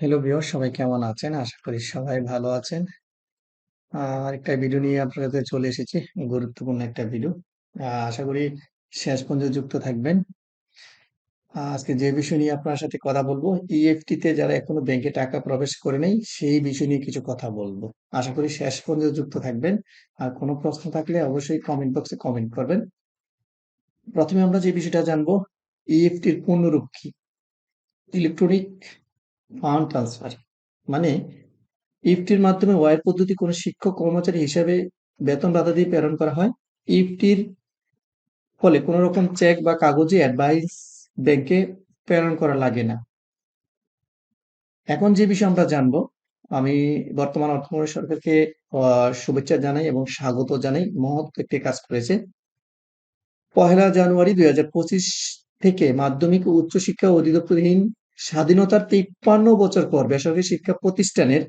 Hello viewer সবাই কেমন আছেন? আশা করি সবাই ভালো আছেন। আর একটা ভিডিও নিয়ে আপনার কাছে চলে এসেছি। গুরুত্বপূর্ণ একটা ভিডিও। আশা করি শেষ পর্যন্ত যুক্ত থাকবেন। আজকে যে বিষয় নিয়ে আপনার সাথে কথা বলব, EFT তে যারা এখনও ব্যাংকে টাকা প্রবেশ করে নেই সেই বিষয় নিয়ে কিছু কথা বলব। আশা করি শেষ পর্যন্ত যুক্ত থাকবেন। আর কোনো প্রশ্ন থাকলে অবশ্যই কমেন্ট বক্সে কমেন্ট করবেন। প্রথমে আমরা যে বিষয়টা জানব, ইএফটির পূর্ণরূপ কি? Electronic fund transfer. মানে ইফটির মাধ্যমে ওয়ার পদ্ধতি কোনো শিক্ষক, কর্মচারী হিসাবে বেতন ভাতা দিয়ে প্রেরণ করা হয়। ইফটির ফলে কোনো রকম চেক বা কাগজে অ্যাডভাইস ব্যাংকে প্রেরণ করা লাগে না। এখন যে বিষয় আমরা জানব, আমি বর্তমান অর্থমন্ত্রী সরকারকে শুভেচ্ছা জানাই এবং স্বাগত জানাই। মহৎ একটি কাজ করেছে। পহেলা জানুয়ারি দুই হাজার পঁচিশ থেকে মাধ্যমিক ও উচ্চশিক্ষা অধিদপ্তরহীন স্বাধীনতার তিপ্পান্ন বছর পর বেসরকারি শিক্ষা প্রতিষ্ঠানের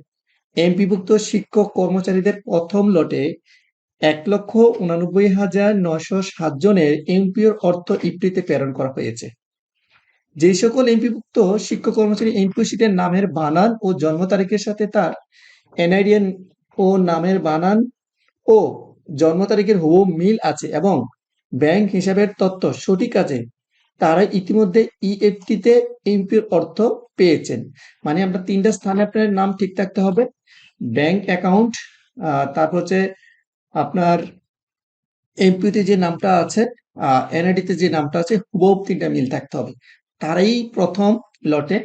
এমপিভুক্ত শিক্ষক কর্মচারীদের প্রথম লটে এক লক্ষ উনানব্বই হাজার নশো সাত জনের এমপিওর অর্থ ইপ্রিতে প্রেরণ করা হয়েছে। যে সকল এমপিভুক্ত শিক্ষক কর্মচারী এমপিও সিটের নামের বানান ও জন্ম তারিখের সাথে তার এনআইডিএন ও নামের বানান ও জন্ম তারিখের হুব মিল আছে এবং ব্যাংক হিসাবের তথ্য সঠিক আছে তারা ইতিমধ্যে ইএফটিতে এমপির অর্থ পেয়েছেন। মানে আমরা তিনটা স্থানে আপনার নাম ঠিক থাকতে হবে। ব্যাংক অ্যাকাউন্ট তারপর হচ্ছে আপনার এমপিতে যে নামটা আছে এনআইডিতে যে নামটা আছে, হুবহু তিনটা মিল থাকতে হবে। তারাই প্রথম লটে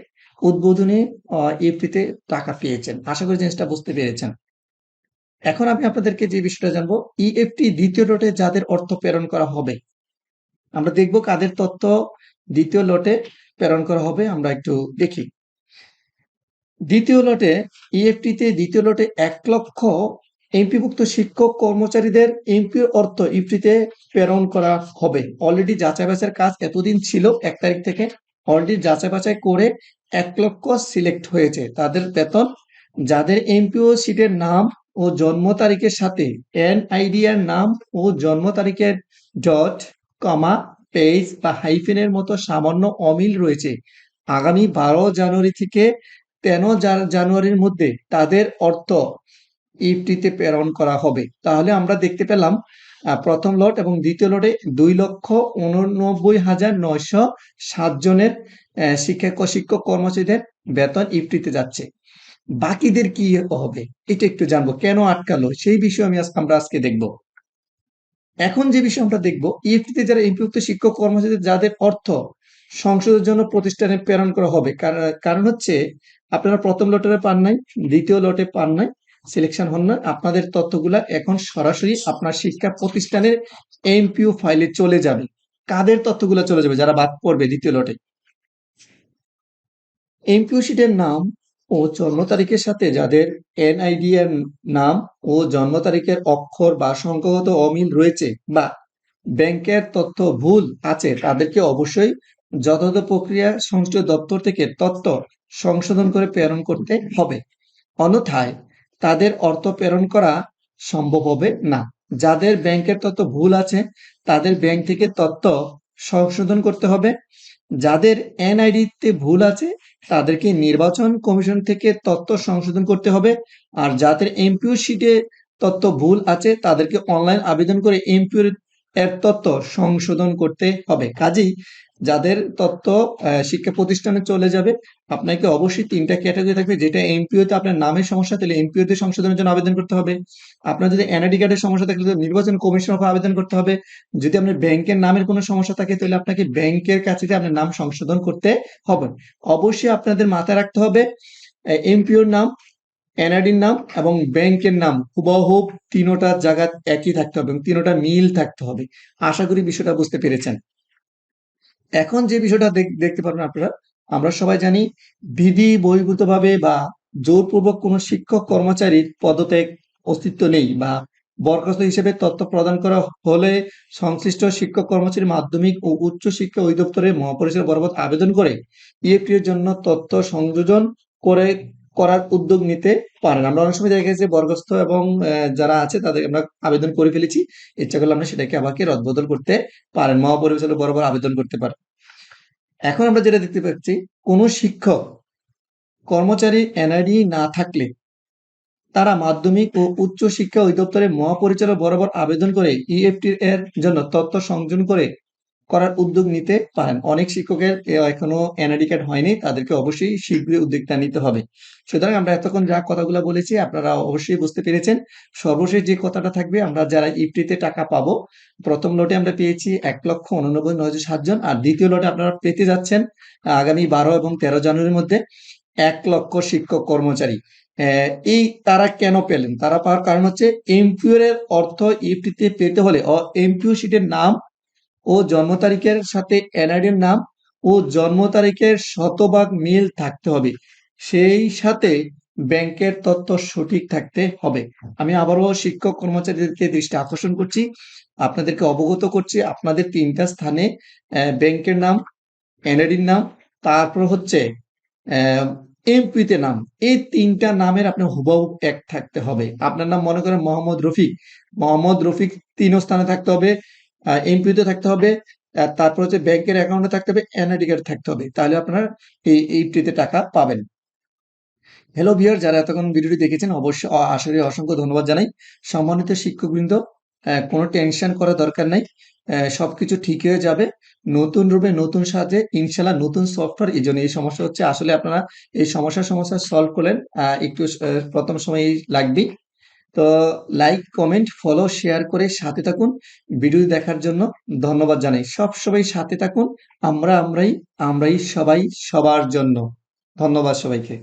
উদ্বোধনে এফপিতে টাকা পেয়েছেন। আশা করি জিনিসটা বুঝতে পেরেছেন। এখন আমি আপনাদেরকে যে বিষয়টা জানব ইএফটি দ্বিতীয় লটে যাদের অর্থ প্রেরণ করা হবে আমরা দেখব কাদের তথ্য দ্বিতীয় লটে প্রেরণ করা হবে, আমরা একটু দেখি। দ্বিতীয় লটে ইএফটিতে দ্বিতীয় লটে এক লক্ষ এমপিভুক্ত শিক্ষক কর্মচারীদের এমপির অর্থ ইফটিতে প্রেরণ করা হবে। অলরেডি যাচাই বাছাইয়ের কাজ এতদিন ছিল, এক তারিখ থেকে অলরেডি যাচাই বাছাই করে এক লক্ষ সিলেক্ট হয়েছে। তাদের বেতন, যাদের এমপিও সিটের নাম ও জন্ম তারিখের সাথে এনআইডিআর নাম ও জন্ম তারিখের ডট কমা পেজ বা হাইফেনের মতো সামান্য অমিল রয়েছে। আগামী বারো জানুয়ারি থেকে তেরো জানুয়ারির মধ্যে তাদের অর্থ ইফটিতে প্রেরণ করা হবে। তাহলে আমরা দেখতে পেলাম প্রথম লট এবং দ্বিতীয় লটে দুই লক্ষ উননব্বই হাজার নয়শো সাত জনের শিক্ষক শিক্ষক কর্মচারীদের বেতন ইফটিতে যাচ্ছে। বাকিদের কি হবে? এটা একটু জানব। কেন আটকালো? সেই বিষয়ে আমি আমরা আজকে দেখব। এখন যে বিষয় আমরা দেখব ইএফটিতে যারা ইম্পিভুক্ত শিক্ষক কর্মচারী, যাদের অর্থ সংসদের জন্য প্রতিষ্ঠানে প্রেরণ করা হবে কারণ হচ্ছে আপনারা প্রথম লটে পান নাই, দ্বিতীয় লটে পান নাই সিলেকশন হন না, আপনাদের তথ্যগুলা এখন সরাসরি আপনার শিক্ষা প্রতিষ্ঠানের এমপিও ফাইলে চলে যাবে। কাদের তথ্যগুলো চলে যাবে? যারা বাদ পড়বে দ্বিতীয় লটে? এমপিও শিটের নাম ও জন্ম তারিখের সাথে যাদের এনআইডি এর নাম ও জন্ম তারিখের অক্ষর বা সংখ্যাগত অমিল রয়েছে বা ব্যাংকের তথ্য ভুল আছে, তাদেরকে অবশ্যই যথাযথ প্রক্রিয়া সংশ্লিষ্ট দপ্তর থেকে তথ্য সংশোধন করে প্রেরণ করতে হবে। অন্যথায় তাদের অর্থ প্রেরণ করা সম্ভব হবে না। যাদের ব্যাংকের তথ্য ভুল আছে, তাদের ব্যাংক থেকে তথ্য সংশোধন করতে হবে। যাদের এনআইডিতে ভুল আছে, তাদেরকে নির্বাচন কমিশন থেকে তথ্য সংশোধন করতে হবে। আর যাদের এমপিও শিটে তথ্য ভুল আছে, তাদেরকে অনলাইন আবেদন করে এমপিও এর তথ্য সংশোধন করতে হবে। কাজেই যাদের তথ্য শিক্ষা প্রতিষ্ঠানে চলে যাবে, আপনাকে অবশ্যই তিনটা ক্যাটাগরি থাকবে, যেটা এমপিওতে আপনার নামের সমস্যা তাহলে এমপিওতে সংশোধনের জন্য আবেদন করতে হবে। আপনার যদি এনআইডি কার্ডের সমস্যা থাকলে নির্বাচন কমিশন অফ আবেদন করতে হবে। যদি আপনার ব্যাংকের নামের কোনো সমস্যা থাকে, তাহলে আপনাকে ব্যাংকের কাছে আপনার নাম সংশোধন করতে হবে। অবশ্যই আপনাদের মাথায় রাখতে হবে এমপিওর নাম, এনআইডির নাম এবং ব্যাংকের নাম হুবহুব তিনোটা জায়গা একই থাকতে হবে এবং তিনোটা মিল থাকতে হবে। আশা করি বিষয়টা বুঝতে পেরেছেন। এখন যে বিষয়টা দেখতে পারবেন আপনারা, আমরা সবাই জানি বিধি বহির্ভূতভাবে বা জোরপূর্বক কোনো শিক্ষক কর্মচারীর পদত্যাগ অস্তিত্ব নেই বা বরখাস্ত হিসেবে তথ্য প্রদান করা হলে সংশ্লিষ্ট শিক্ষক কর্মচারী মাধ্যমিক ও উচ্চ শিক্ষা অধিদপ্তরের মহাপরিচালক বরাবর আবেদন করে ইএফটি এর জন্য তথ্য সংযোজন করে করার উদ্যোগ নিতে পারেন। আমরা অনেক সময় দেখা গেছে বরখাস্ত এবং যারা আছে তাদের আমরা আবেদন করে ফেলেছি। ইচ্ছা করলে আমরা সেটাকে আমাকে রদবদল করতে পারেন। মহাপরিচালক বরাবর আবেদন করতে পারেন। এখন আমরা যেটা দেখতে পাচ্ছি, কোন শিক্ষক, কর্মচারী, এনআইডি না থাকলে তারা মাধ্যমিক ও উচ্চ শিক্ষা অধিদপ্তরের মহাপরিচালক বরাবর আবেদন করে ইএফটি এর জন্য তথ্য সংযোজন করে করার উদ্যোগ নিতে পারেন। অনেক শিক্ষকের এখনও এনআইডি কার্ড হয়নি, তাদেরকে অবশ্যই শীঘ্রই উদ্যোগটা নিতে হবে। সুতরাং আমরা এতক্ষণ যা কথাগুলো বলেছি, আপনারা অবশ্যই বুঝতে পেরেছেন। সর্বশেষ যে কথাটা থাকবে, আমরা যারা ইফটিতে টাকা পাবো, প্রথম লটে আমরা পেয়েছি এক লক্ষ উননব্বই নয় সাতজন, আর দ্বিতীয় লটে আপনারা পেতে যাচ্ছেন আগামী বারো এবং তেরো জানুয়ারির মধ্যে এক লক্ষ শিক্ষক কর্মচারী। এই তারা কেন পেলেন? তারা পাওয়ার কারণ হচ্ছে এমপিও এর অর্থ ইফটিতে পেতে হলে এমপিও শিটের নাম ও জন্ম তারিখের সাথে এনআইডির নাম ও জন্ম তারিখের শতভাগ মিল থাকতে হবে। সেই সাথে ব্যাংকের তথ্য সঠিক থাকতে হবে। আমি আবারও শিক্ষক কর্মচারীদেরকে দৃষ্টি আকর্ষণ করছি, আপনাদেরকে অবগত করছি, আপনাদের তিনটা স্থানে ব্যাংকের নাম এনআইডির নাম, তারপর হচ্ছে এমপিতে নাম। এই তিনটা নামের আপনার হুবহু এক থাকতে হবে। আপনার নাম মনে করেন মোহাম্মদ রফিক। মোহাম্মদ রফিক তিন স্থানে থাকতে হবে। এমপিতে থাকতে হবে তারপর হচ্ছে ব্যাংকের অ্যাকাউন্টে থাকতে হবে এনআইডি কার্ড থাকতে হবে। তাহলে আপনারা এই এইটিতে টাকা পাবেন। হ্যালো ভিউয়ার যারা এতক্ষণ ভিডিওটি দেখেছেন, অবশ্যই আসলে অসংখ্য ধন্যবাদ জানাই। সম্মানিত শিক্ষকবৃন্দ কোনো টেনশন করার দরকার নাই। সবকিছু ঠিক হয়ে যাবে। নতুন রূপে, নতুন সাজে ইনশাল্লাহ নতুন সফটওয়্যার এই জন্য এই সমস্যা হচ্ছে। আসলে আপনারা এই সমস্যার সমস্যা সলভ করলেন একটু প্রথম সময় লাগবেই। তো লাইক কমেন্ট ফলো শেয়ার করে সাথে থাকুন। ভিডিও দেখার জন্য ধন্যবাদ জানাই। সব সবাই সাথে থাকুন। আমরা আমরাই আমরাই সবাই সবার জন্য। ধন্যবাদ সবাইকে।